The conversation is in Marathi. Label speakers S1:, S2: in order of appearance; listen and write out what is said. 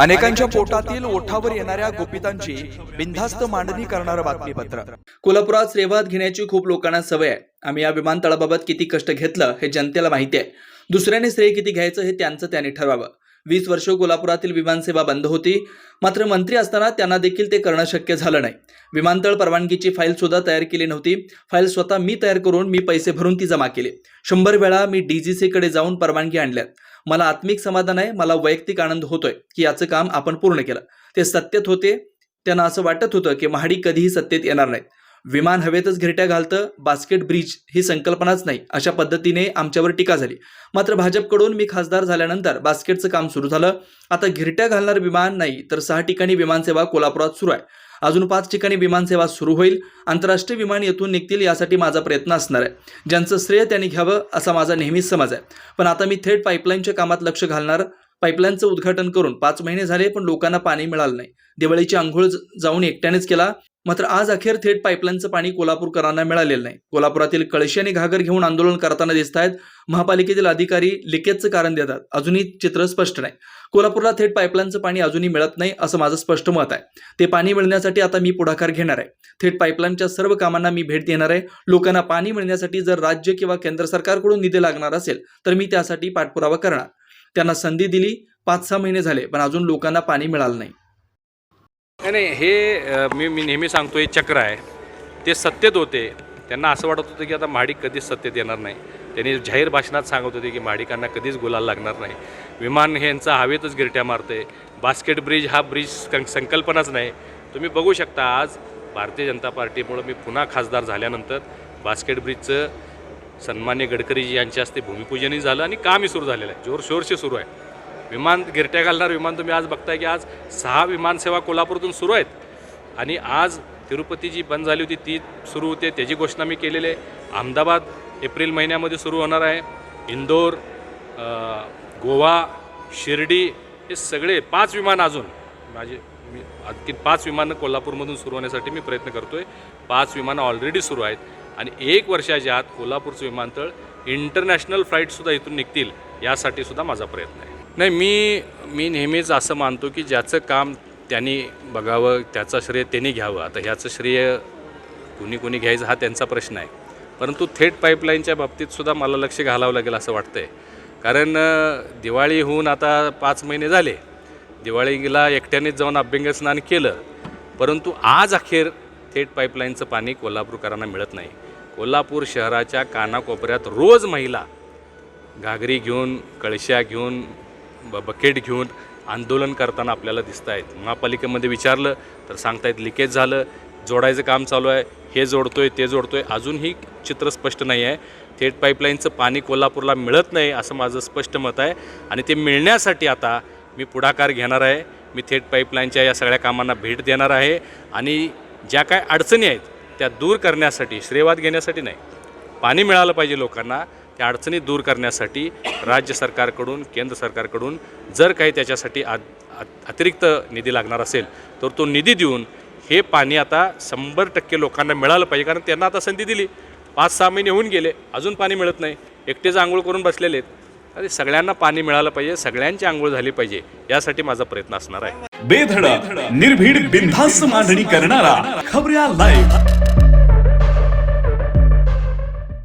S1: अनेकांच्या पोटातील ओठावर येणाऱ्या गोपितांची बिनधास्त मांडणी करणारं बातमीपत्र. कोल्हापुरात सेवात घेण्याची खूप लोकांना सवय आहे. आम्ही या विमानतळाबाबत किती कष्ट घेतलं हे जनतेला माहिती आहे. दुसऱ्याने श्रेय किती घ्यायचं हे त्यांचं त्याने ठरवावं. वीस वर्ष कोल्हापुरातील विमानसेवा बंद होती. मात्र मंत्री असताना त्यांना देखील ते करणं शक्य झालं नाही. विमानतळ परवानगीची फाईल सुद्धा तयार केली नव्हती. फाईल स्वतः मी तयार करून मी पैसे भरून ती जमा केली. शंभर वेळा मी डीजीसीकडे जाऊन परवानगी आणल्यात मला आत्मिक समाधान आहे मला वैयक्तिक आनंद होतोय की याचं काम आपण पूर्ण केलं. ते सत्तेत होते त्यांना असं वाटत होतं की महाडी कधीही सत्तेत येणार नाही. विमान हवेतच घिरट्या घालतं बास्केट ब्रिज ही संकल्पनाच नाही अशा पद्धतीने आमच्यावर टीका झाली. मात्र भाजपकडून मी खासदार झाल्यानंतर बास्केटचं काम सुरू झालं. आता घिरट्या घालणार विमान नाही तर सहा ठिकाणी विमानसेवा कोल्हापुरात सुरू आहे. अजून पाच ठिकाणी विमानसेवा सुरू होईल. आंतरराष्ट्रीय विमान येथून निघतील यासाठी माझा प्रयत्न असणार आहे. ज्यांचं श्रेय त्यांनी घ्यावं असा माझा नेहमीच समज आहे. पण आता मी थेट पाईपलाईनच्या कामात लक्ष घालणार पाईपलाईनचं उद्घाटन करून पाच महिने झाले पण लोकांना पाणी मिळालं नाही. दिवाळीची आंघोळ जाऊन एकट्यानेच केला. मात्र आज अखेर थेट पाईपलाईनचं पाणी कोल्हापूरकरांना मिळालेलं नाही. कोल्हापुरातील कळशी आणि घागर घेऊन आंदोलन करताना दिसत आहेत महापालिकेतील अधिकारी लिकेजचं कारण देतात. अजूनही चित्र स्पष्ट नाही. कोल्हापूरला थेट पाईपलाईनचं पाणी अजूनही मिळत नाही असं माझं स्पष्ट मत आहे. ते पाणी मिळण्यासाठी आता मी पुढाकार घेणार आहे. थेट पाईपलाईनच्या सर्व कामांना मी भेट देणार आहे. लोकांना पाणी मिळण्यासाठी जर राज्य किंवा केंद्र सरकारकडून निधी लागणार असेल तर मी त्यासाठी पाठपुरावा करणार. त्यांना संधी दिली पाच सहा महिने झाले पण अजून लोकांना पाणी मिळालं नाही.
S2: नाही नाही हे मी मी नेहमी सांगतो हे चक्र आहे. ते सत्तेत होते. त्यांना असं वाटत होतं की आता महाडिक कधीच सत्तेत येणार नाही. त्यांनी जाहीर भाषणात सांगत होते की महाडिकांना कधीच गुलाल लागणार नाही. विमान हे हवेतच गिरट्या मारते. बास्केट ब्रिज हा ब्रिज सं- संकल्पनाच नाही. तुम्ही बघू शकता आज भारतीय जनता पार्टीमुळं मी पुन्हा खासदार झाल्यानंतर बास्केट ब्रिजचं सन्मान्य गडकरीजी यांच्या हस्ते भूमिपूजनही झालं आणि कामही सुरू झालेलं आहे. जोरशोरशी सुरू आहे. विमान गिरट्या घालणार विमान तुम्ही आज बघताय की आज सहा विमानसेवा कोल्हापूरतून सुरू आहेत. आणि आज तिरुपती जी बंद झाली होती ती सुरू होते. त्याची घोषणा मी केलेली आहे. अहमदाबाद एप्रिल महिन्यामध्ये सुरू होणार आहे. इंदोर गोवा शिर्डी हे सगळे पाच विमान अजून माझे मी आणखी पाच विमानं कोल्हापूरमधून सुरू होण्यासाठी मी प्रयत्न करतो आहे पाच विमानं ऑलरेडी सुरू आहेत. आणि एक वर्षाच्या आत कोल्हापूरचं विमानतळ इंटरनॅशनल फ्लाईटसुद्धा इथून निघतील यासाठी सुद्धा माझा प्रयत्न आहे. नाही मी मी नेहमीच असं मानतो की ज्याचं काम त्यांनी बघावं त्याचं श्रेय त्यांनी घ्यावं. आता ह्याचं श्रेय कुणी कुणी घ्यायचं हा त्यांचा प्रश्न आहे. परंतु थेट पाईपलाईनच्या बाबतीत सुद्धा मला लक्ष घालावं लागेल असं वाटतं आहे कारण दिवाळी होऊन आता पाच महिने झाले. दिवाळीला एकट्यानेच जाऊन अभ्यंग स्नान केलं. परंतु आज अखेर थेट पाईपलाईनचं पाणी कोल्हापूरकरांना मिळत नाही. कोल्हापूर शहराच्या कानाकोपऱ्यात रोज महिला घागरी घेऊन कळश्या घेऊन ब बकेट घेऊन आंदोलन करताना आपल्याला दिसत आहेत महापालिकेमध्ये विचारलं तर सांगतायत लिकेज झालं जोडायचं काम चालू आहे हे जोडतोय ते जोडतोय अजूनही चित्र स्पष्ट नाही आहे. थेट पाईपलाईनचं पाणी कोल्हापूरला मिळत नाही असं माझं स्पष्ट मत आहे. आणि ते मिळण्यासाठी आता मी पुढाकार घेणार आहे. मी थेट पाईपलाईनच्या या सगळ्या कामांना भेट देणार आहे. आणि ज्या काय अडचणी आहेत त्या दूर करण्यासाठी श्रेयवाद घेण्यासाठी नाही. पाणी मिळालं पाहिजे लोकांना त्या अडचणी दूर करण्यासाठी राज्य सरकारकडून केंद्र सरकारकडून जर काही त्याच्यासाठी आ अतिरिक्त निधी लागणार असेल तर तो निधी देऊन हे पाणी आता शंभर टक्के लोकांना मिळालं पाहिजे कारण त्यांना आता संधी दिली. पाच सहा महिने होऊन गेले अजून पाणी मिळत नाही. एकटेच आंघोळ करून बसलेले आहेत. अरे सगळ्यांना पाणी मिळालं पाहिजे सगळ्यांची आंघोळ झाली पाहिजे यासाठी माझा प्रयत्न असणार आहे.
S3: बेधडक निर्भीड बिनधास्त मांडणी करणारा खबऱ्या लाईव्ह